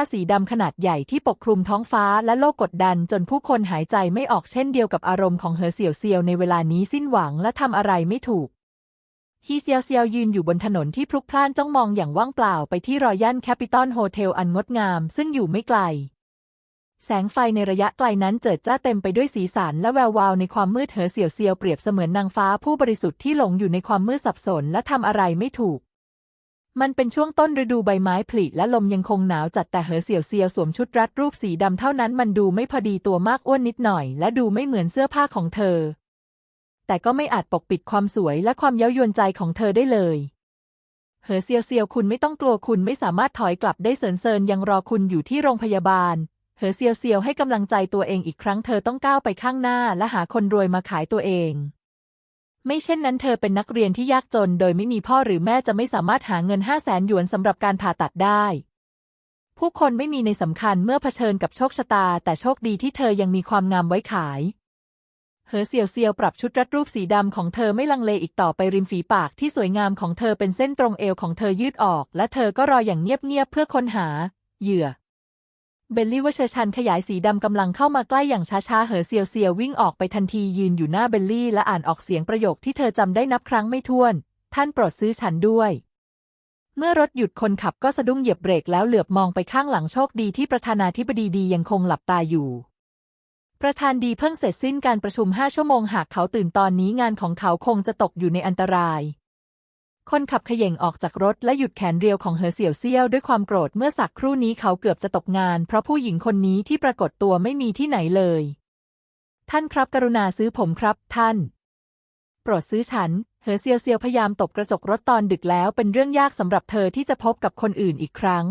าสีดำขนาดใหญ่ที่ปกคลุมท้องฟ้าและโลกกดดันจนผู้คนหายใจไม่ออกเช่นเดียวกับอารมณ์ของเหอเสี่ยวเซียวในเวลานี้สิ้นหวังและทำอะไรไม่ถูกฮีเซียวเซียวยืนอยู่บนถนนที่พลุกพล่านจ้องมองอย่างว่างเปล่าไปที่รอยัลแคปิตอลโฮเทลอันงดงามซึ่งอยู่ไม่ไกล แสงไฟในระยะไกลนั้นเจิดจ้าเต็มไปด้วยสีสันและแวววาวในความมืดเหอเสี่ยวเซียวเปรียบเสมือนนางฟ้าผู้บริสุทธิ์ที่หลงอยู่ในความมืดสับสนและทำอะไรไม่ถูก มันเป็นช่วงต้นฤดูใบไม้ผลิและลมยังคงหนาวจัดแต่เหอเสี่ยวเซียวสวมชุดรัดรูปสีดำเท่านั้นมันดูไม่พอดีตัวมากอ้วนนิดหน่อย และดูไม่เหมือนเสื้อผ้าของเธอ แต่ก็ไม่อาจปกปิดความสวยและความเย้ายวนใจของเธอได้เลยเหอเซียวเซียวคุณไม่ต้องกลัวคุณไม่สามารถถอยกลับได้เซินเซินยังรอคุณอยู่ที่โรงพยาบาลเหอเซียวเซียวให้กำลังใจตัวเองอีกครั้งเธอต้องก้าวไปข้างหน้าและหาคนรวยมาขายตัวเอง ไม่เช่นนั้นเธอเป็นนักเรียนที่ยากจน โดยไม่มีพ่อหรือแม่จะไม่สามารถหาเงินห้าแสนหยวนสำหรับการผ่าตัดได้ ผู้คนไม่มีในสำคัญเมื่อเผชิญกับโชคชะตา แต่โชคดีที่เธอยังมีความงามไว้ขายเหอเสี่ยวเซียวปรับชุดรัดรูปสีดำของเธอไม่ลังเลอีกต่อไปริมฝีปากที่สวยงามของเธอเป็นเส้นตรงเอวของเธอยืดออก และเธอก็รออย่างเงียบๆเพื่อค้นหา เหยื่อ เบลลี่ว่าเชอชันขยายสีดำกำลังเข้ามาใกล้อย่างช้าๆ เหอเซียวเซียววิ่งออกไปทันทียืนอยู่หน้าเบลลี่และอ่านออกเสียงประโยคที่เธอจำได้นับครั้งไม่ถ้วน ท่านโปรดซื้อฉันด้วย เมื่อรถหยุดคนขับก็สะดุ้งเหยียบเบรกแล้วเหลือบมองไปข้างหลังโชคดีที่ประธานาธิบดีดียังคงหลับตาอยู่ ประธานดีเพิ่งเสร็จสิ้นการประชุมห้าชั่วโมงหากเขาตื่นตอนนี้งานของเขาคงจะตกอยู่ในอันตราย คนขับเขย่งออกจากรถและหยุดแขนเรียวของเหอเสี่ยวเซี่ยวด้วยความโกรธเมื่อสักครู่นี้เขาเกือบจะตกงาน เพราะผู้หญิงคนนี้ที่ปรากฏตัวไม่มีที่ไหนเลย ท่านครับกรุณาซื้อผมครับ ท่าน โปรดซื้อฉัน เหอเซียวเซียวพยายามตบกระจกรถตอนดึกแล้วเป็นเรื่องยากสำหรับเธอที่จะพบกับคนอื่นอีกครั้ง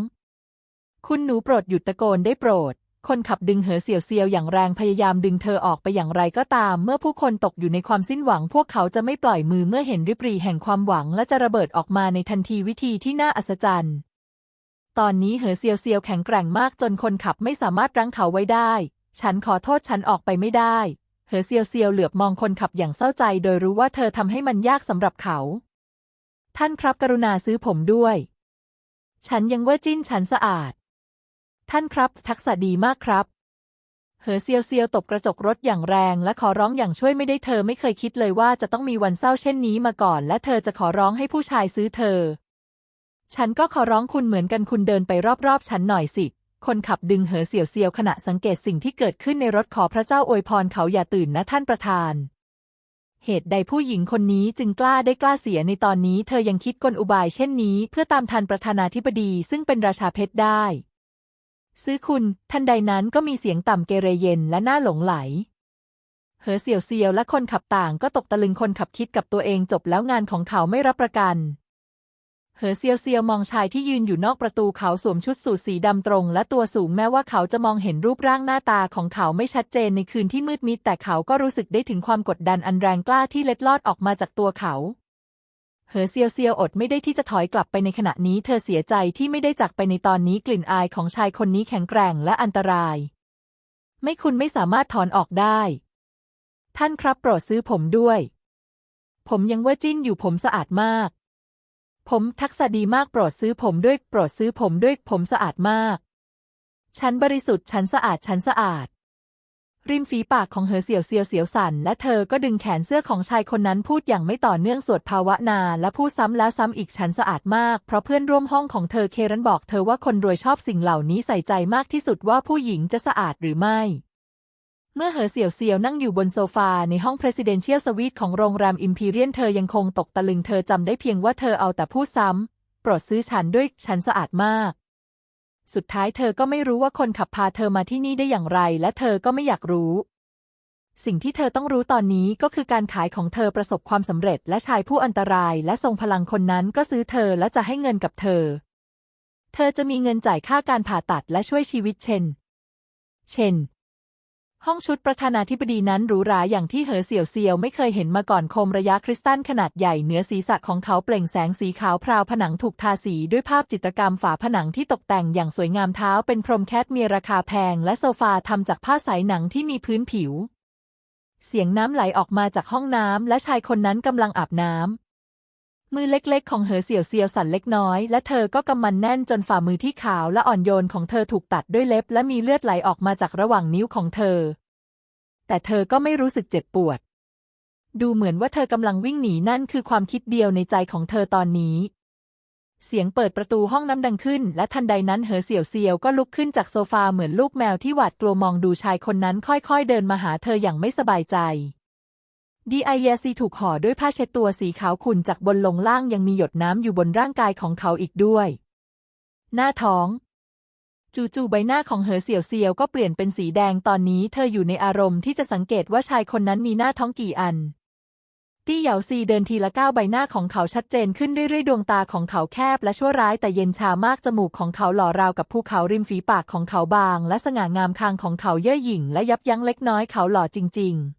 คุณหนูโปรดหยุดตะโกนได้โปรด คนขับดึงเหอเสี่ยวเซียวอย่างแรงพยายามดึงเธอออกไปอย่างไรก็ตาม เมื่อผู้คนตกอยู่ในความสิ้นหวัง พวกเขาจะไม่ปล่อยมือเมื่อเห็นริบรีแห่งความหวังและจะระเบิดออกมาในทันทีวิธีที่น่าอัศจรรย์ ตอนนี้เหอเซียวเซียวแข็งแกร่งมากจนคนขับไม่สามารถรั้งเขาไว้ได้ ฉันขอโทษฉันออกไปไม่ได้ เหอเซียวเซียวเหลือบมองคนขับอย่างเศร้าใจ โดยรู้ว่าเธอทำให้มันยากสำหรับเขา ท่านครับกรุณาซื้อผมด้วย ฉันยังว่าจิ้นฉันสะอาด ท่านครับ ทักษะดีมากครับ เหอเซียวเซียวตบกระจกรถอย่างแรงและขอร้องอย่างช่วยไม่ได้เธอไม่เคยคิดเลยว่าจะต้องมีวันเศร้าเช่นนี้มาก่อน และเธอจะขอร้องให้ผู้ชายซื้อเธอ ฉันก็ขอร้องคุณเหมือนกันคุณเดินไปรอบๆฉันหน่อยสิ คนขับดึงเหอเสี่ยวเซียวขณะสังเกตสิ่งที่เกิดขึ้นในรถขอพระเจ้าอวยพรเขาอย่าตื่นนะท่านประธานเหตุใดผู้หญิงคนนี้จึงกล้าได้กล้าเสียในตอนนี้ เธอยังคิดกลอุบายเช่นนี้ เพื่อตามทันประธานาธิบดีซึ่งเป็นราชาเพชรได้ ซื้อคุณ ทันใดนั้นก็มีเสียงต่ำเกเรเย็นและน่าหลงไหล เหอเสี่ยวเซียวและคนขับต่างก็ตกตะลึงคนขับคิดกับตัวเองจบแล้วงานของเขาไม่รับประกัน เหอเซียวเซียวมองชายที่ยืนอยู่นอกประตูเขาสวมชุดสูทสีดำตรง และตัวสูงแม้ว่าเขาจะมองเห็นรูปร่างหน้าตาของเขาไม่ชัดเจนในคืนที่มืดมิดแต่เขาก็รู้สึกได้ถึงความกดดันอันแรงกล้าที่เล็ดลอดออกมาจากตัวเขา เหอเซียวเซียวอดไม่ได้ที่จะถอยกลับไปในขณะนี้เธอเสียใจที่ไม่ได้จากไปในตอนนี้กลิ่นอายของชายคนนี้แข็งแกร่งและอันตราย ไม่คุณไม่สามารถถอนออกได้ ท่านครับโปรดซื้อผมด้วย ผมยังว่าจิ้นอยู่ผมสะอาดมาก ผมทักษะดีมากโปรดซื้อผมด้วย โปรดซื้อผมด้วยผมสะอาดมาก ฉันบริสุทธิ์ฉันสะอาดฉันสะอาด ริมฝีปากของเหอเสี่ยวเซียวเสียวสันและเธอก็ดึงแขนเสื้อของชายคนนั้นพูดอย่างไม่ต่อเนื่องสวดภาวนาและพูดซ้ำแล้วซ้ำอีกฉันสะอาดมาก เพราะเพื่อนร่วมห้องของเธอเครันบอกเธอว่าคนรวยชอบสิ่งเหล่านี้ใส่ใจมากที่สุดว่าผู้หญิงจะสะอาดหรือไม่เมื่อเหอเสี่ยวเซียวนั่งอยู่บนโซฟาในห้อง Presidential Suite ของโรงแรม Imperial เธอยังคงตกตะลึงเธอจำได้เพียงว่าเธอเอาแต่พูดซ้ำ โปรดซื้อฉันด้วยฉันสะอาดมาก สุดท้ายเธอก็ไม่รู้ว่าคนขับพาเธอมาที่นี่ได้อย่างไร และเธอก็ไม่อยากรู้ สิ่งที่เธอต้องรู้ตอนนี้ก็คือการขายของเธอประสบความสำเร็จ และชายผู้อันตราย และทรงพลังคนนั้นก็ซื้อเธอและจะให้เงินกับเธอ เธอจะมีเงินจ่ายค่าการผ่าตัดและช่วยชีวิตเชน เชน ห้องชุดประธานาธิบดีนั้นหรูหราอย่างที่เหอเสี่ยวเซียวไม่เคยเห็นมาก่อนโคมระยะคริสตัลขนาดใหญ่เหนือศีรษะของเขาเปล่งแสงสีขาวพราวผนังถูกทาสีด้วยภาพจิตรกรรมฝาผนังที่ตกแต่งอย่างสวยงามเท้าเป็นพรมแคทเมียราคาแพงและโซฟาทำจากผ้าสายหนังที่มีพื้นผิว เสียงน้ำไหลออกมาจากห้องน้ำและชายคนนั้นกำลังอาบน้ มือเล็กๆ ของเหอเสี่ยวเซียวสั่นเล็กน้อย และเธอก็กำมันแน่นจนฝ่ามือที่ขาวและอ่อนโยนของเธอถูกตัดด้วยเล็บ และมีเลือดไหลออกมาจากระหว่างนิ้วของเธอ แต่เธอก็ไม่รู้สึกเจ็บปวด ดูเหมือนว่าเธอกำลังวิ่งหนีนั่นคือความคิดเดียวในใจของเธอตอนนี้ เสียงเปิดประตูห้องน้ำดังขึ้น และทันใดนั้นเหอเสี่ยวเซียวก็ลุกขึ้นจากโซฟาเหมือนลูกแมวที่หวาดกลัวมองดูชายคนนั้นค่อยๆ เดินมาหาเธออย่างไม่สบายใจ ดีไอเยซีถูกห่อด้วยผ้าเช็ดตัวสีขาวขุ่นจากบนลงล่างยังมีหยดน้ำอยู่บนร่างกายของเขาอีกด้วย หน้าท้อง จู่ๆใบหน้าของเหอเสี่ยวเซียวก็เปลี่ยนเป็นสีแดงตอนนี้เธออยู่ในอารมณ์ที่จะสังเกตว่าชายคนนั้นมีหน้าท้องกี่อันตี้เหยาซีเดินทีละก้าวใบหน้าของเขาชัดเจนขึ้นเรื่อยๆ ดวงตาของเขาแคบและชั่วร้ายแต่เย็นชามากจมูกของเขาหล่อราวกับภูเขาริมฝีปากของเขาบาง และสง่างามคางของเขาเย่อหยิ่งและยับยั้งเล็กน้อยเขาหล่อจริง ๆ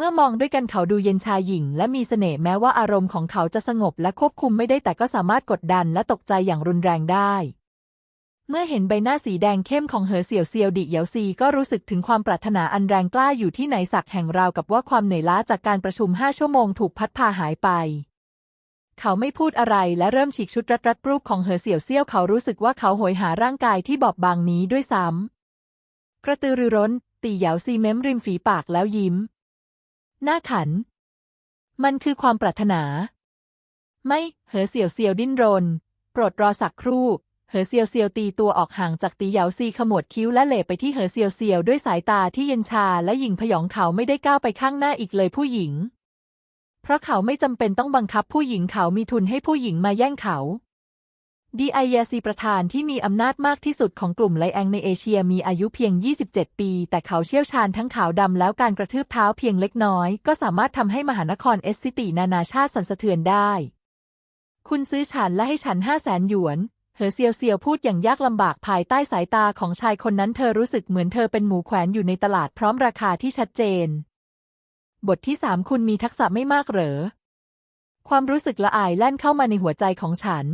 เมื่อมองด้วยกันเขาดูเย็นชาหยิ่ง และมีเสน่ห์แม้ว่าอารมณ์ของเขาจะสงบและควบคุมไม่ได้แต่ก็สามารถกดดันและตกใจอย่างรุนแรงได้ เมื่อเห็นใบหน้าสีแดงเข้มของเหอเสี่ยวเซียวดิเหยาซีก็รู้สึกถึงความปรารถนาอันแรงกล้าอยู่ที่ไหนสักแห่งราวกับว่าความเหนื่อยล้าจากการประชุมห้าชั่วโมงถูกพัดพาหายไปเขาไม่พูดอะไรและเริ่มฉีกชุดรัดรัดรูปของเหอเสี่ยวเซียวเขารู้สึกว่าเขาโหยหาร่างกายที่บอบบางนี้ด้วยซ้ำกระตือรือร้น ตีเหยาซีเม้มริมฝีปากแล้วยิ้ม หน้าขัน มันคือความปรารถนา ไม่เหอเสี่ยวเซียวดิ้นรน โปรดรอสักครู่ เหอเซียวเซียวตีตัวออกห่างจากตีเหยาซีขมวดคิ้วและเหล่ไปที่เหอเซียวเซียวด้วยสายตาที่เย็นชาและหญิงพยองเขาไม่ได้ก้าวไปข้างหน้าอีกเลยผู้หญิง เพราะเขาไม่จำเป็นต้องบังคับผู้หญิงเขามีทุนให้ผู้หญิงมาแย่งเขา ดีไอยาซีประธานที่มีอำนาจมากที่สุดของกลุ่มไลแองในเอเชียมีอายุเพียง 27 ปี แต่เขาเชี่ยวชาญทั้งขาวดำแล้วการกระทืบเท้าเพียงเล็กน้อย ก็สามารถทำให้มหานครเอสซิตีนานาชาติสั่นสะเทือนได้ คุณซื้อฉันและให้ฉันห้าแสนหยวน เหอเซียวเซียวพูดอย่างยากลำบากภายใต้สายตาของชายคนนั้นเธอรู้สึกเหมือนเธอเป็นหมูแขวนอยู่ในตลาดพร้อมราคาที่ชัดเจน บทที่สามคุณมีทักษะไม่มากเหรอ ความรู้สึกละอายแล่นเข้ามาในหัวใจของฉัน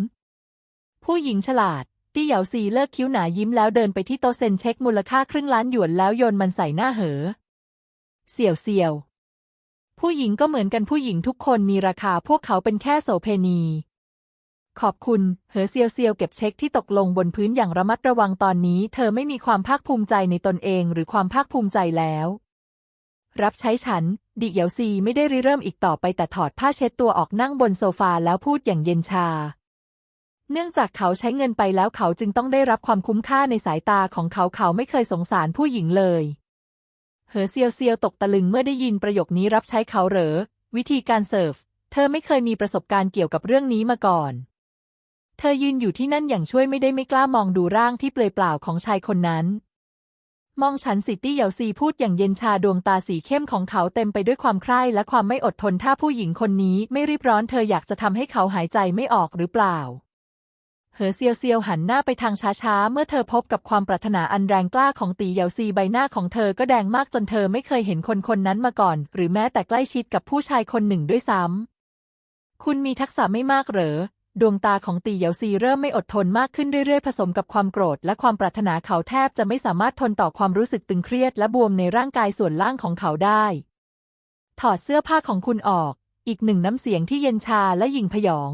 ผู้หญิงฉลาด ตี้เหยาซีเลิกคิ้วหนายิ้มแล้วเดินไปที่โต๊ะเซ็นเช็คมูลค่าครึ่งล้านหยวนแล้วโยนมันใส่หน้าเหอ เสี่ยวเซียว ผู้หญิงก็เหมือนกันผู้หญิงทุกคนมีราคาพวกเขาเป็นแค่โสเพณี ขอบคุณ เหอเซียวเซียวเก็บเช็คที่ตกลงบนพื้นอย่างระมัดระวังตอนนี้ เธอไม่มีความภาคภูมิใจในตนเองหรือความภาคภูมิใจแล้ว รับใช้ฉัน ดิเหยาซีไม่ได้ริเริ่มอีกต่อไปแต่ถอดผ้าเช็ดตัวออกนั่งบนโซฟาแล้วพูดอย่างเย็นชา เนื่องจากเขาใช้เงินไปแล้วเขาจึงต้องได้รับความคุ้มค่าในสายตาของเขาเขาไม่เคยสงสารผู้หญิงเลย เหอเซียวเซียวตกตะลึงเมื่อได้ยินประโยคนี้รับใช้เขาเหรอ วิธีการเสิร์ฟ เธอไม่เคยมีประสบการณ์เกี่ยวกับเรื่องนี้มาก่อน เธอยืนอยู่ที่นั่นอย่างช่วยไม่ได้ไม่กล้ามองดูร่างที่เปลือยเปล่าของชายคนนั้นมองฉันสิตี้เหยาซีพูดอย่างเย็นชาดวงตาสีเข้มของเขาเต็มไปด้วยความใคร่และความไม่อดทนถ้าผู้หญิงคนนี้ไม่รีบร้อนเธออยากจะทำให้เขาหายใจไม่ออกหรือเปล่า เหอเซียวเซียวหันหน้าไปทางช้าๆ เมื่อเธอพบกับความปรารถนาอันแรงกล้าของตีเหยาซีใบหน้าของเธอก็แดงมากจนเธอไม่เคยเห็นคนคนนั้นมาก่อน หรือแม้แต่ใกล้ชิดกับผู้ชายคนหนึ่งด้วยซ้ำ คุณมีทักษะไม่มากเหรอ ดวงตาของตีเหยาซีเริ่มไม่อดทนมากขึ้นเรื่อยๆ ผสมกับความโกรธและความปรารถนาเขาแทบจะไม่สามารถทนต่อความรู้สึกตึงเครียดและบวมในร่างกายส่วนล่างของเขาได้ ถอดเสื้อผ้าของคุณออก อีกหนึ่งน้ำเสียงที่เย็นชาและหยิ่งพยอง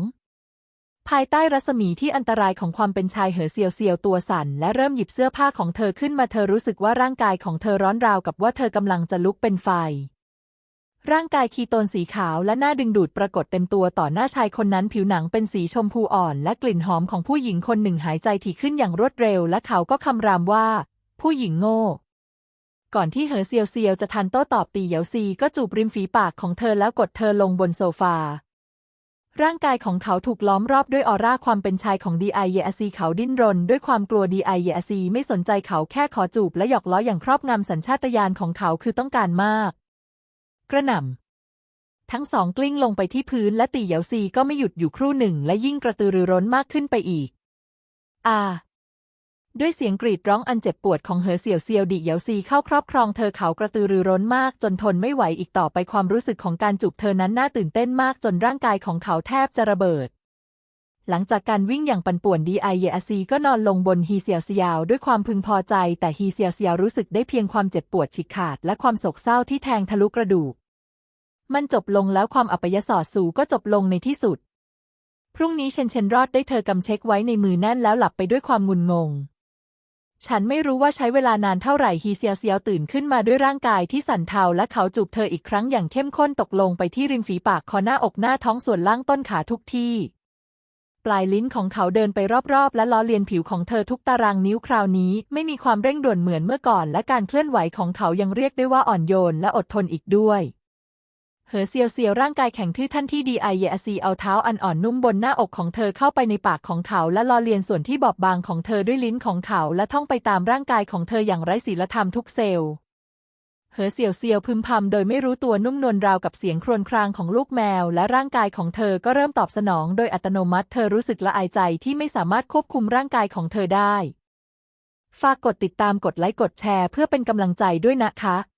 ภายใต้รัศมีที่อันตรายของความเป็นชายเหอเซียวเซียวตัวสั่นและเริ่มหยิบเสื้อผ้าของเธอขึ้นมาเธอรู้สึกว่าร่างกายของเธอร้อนราวกับว่าเธอกำลังจะลุกเป็นไฟ ร่างกายคีโตนสีขาวและหน้าดึงดูดปรากฏเต็มตัวต่อหน้าชายคนนั้นผิวหนังเป็นสีชมพูอ่อนและกลิ่นหอมของผู้หญิงคนหนึ่งหายใจถี่ขึ้นอย่างรวดเร็วและเขาก็คำรามว่า ผู้หญิงโง่ก่อนที่เหอเซียวเซียวจะทันโต้ตอบตีเหยาซีก็จูบริมฝีปากของเธอแล้วกดเธอลงบนโซฟา ร่างกายของเขาถูกล้อมรอบด้วยออร่าความเป็นชายของดีไอเยอซีเขาดิ้นรน ด้วยความกลัวดีไอเยอซีไม่สนใจเขาแค่ขอจูบและหยอกล้ออย่างครอบงำสัญชาตญาณของเขาคือต้องการมาก กระหน่ำทั้งสองกลิ้งลงไปที่พื้นและตีเหยาซีก็ไม่หยุดอยู่ครู่หนึ่งและยิ่งกระตือรือร้นมากขึ้นไปอีก อา ด้วยเสียงกรีดร้องอันเจ็บปวดของเหอเสี่ยวเซียวดิเหยาซีเข้าครอบครองเธอเขากระตือรือร้นมาก จนทนไม่ไหวอีกต่อไปความรู้สึกของการจูบเธอนั้นน่าตื่นเต้นมากจนร่างกายของเขาแทบจะระเบิด หลังจากการวิ่งอย่างปั่นป่วนดีไอเยอซีก็นอนลงบนฮีเซียวเซียวด้วยความพึงพอใจ แต่ฮีเซียวเซียวรู้สึกได้เพียงความเจ็บปวดฉีกขาด และความโศกเศร้าที่แทงทะลุกระดูก มันจบลงแล้วความอัปยศอดสูก็จบลงในที่สุด พรุ่งนี้เชนเชนรอดได้เธอกำเช็คไว้ในมือแน่นแล้วหลับไปด้วยความงุนงง ฉันไม่รู้ว่าใช้เวลานานเท่าไหร่ฮีเซียวเซียวตื่นขึ้นมาด้วยร่างกายที่สั่นเทาและเขาจูบเธออีกครั้งอย่างเข้มข้นตกลงไปที่ริมฝีปากคอหน้าอกหน้าท้องส่วนล่างต้นขาทุกที่ ปลายลิ้นของเขาเดินไปรอบๆ และล้อเลียนผิวของเธอทุกตารางนิ้วคราวนี้ ไม่มีความเร่งด่วนเหมือนเมื่อก่อน และการเคลื่อนไหวของเขายังเรียกได้ว่าอ่อนโยนและอดทนอีกด้วย เหอเซียวเซียวร่างกายแข็งทื่อท่านที่ดีไอเยอซีเอาเท้าอันอ่อนนุ่มบนหน้าอกของเธอเข้าไปในปากของเขาและลอเลียนส่วนที่บอบบางของเธอด้วยลิ้นของเขาและท่องไปตามร่างกายของเธออย่างไร้ศีลธรรมทุกเซลล์เหอเสี่ยวเซียวพึมพำโดยไม่รู้ตัวนุ่มนวลราวกับเสียงครวญครางของลูกแมว และร่างกายของเธอก็เริ่มตอบสนองโดยอัตโนมัติเธอรู้สึกละอายใจที่ไม่สามารถควบคุมร่างกายของเธอได้ ฝากกดติดตามกดไลค์กดแชร์เพื่อเป็นกำลังใจด้วยนะคะ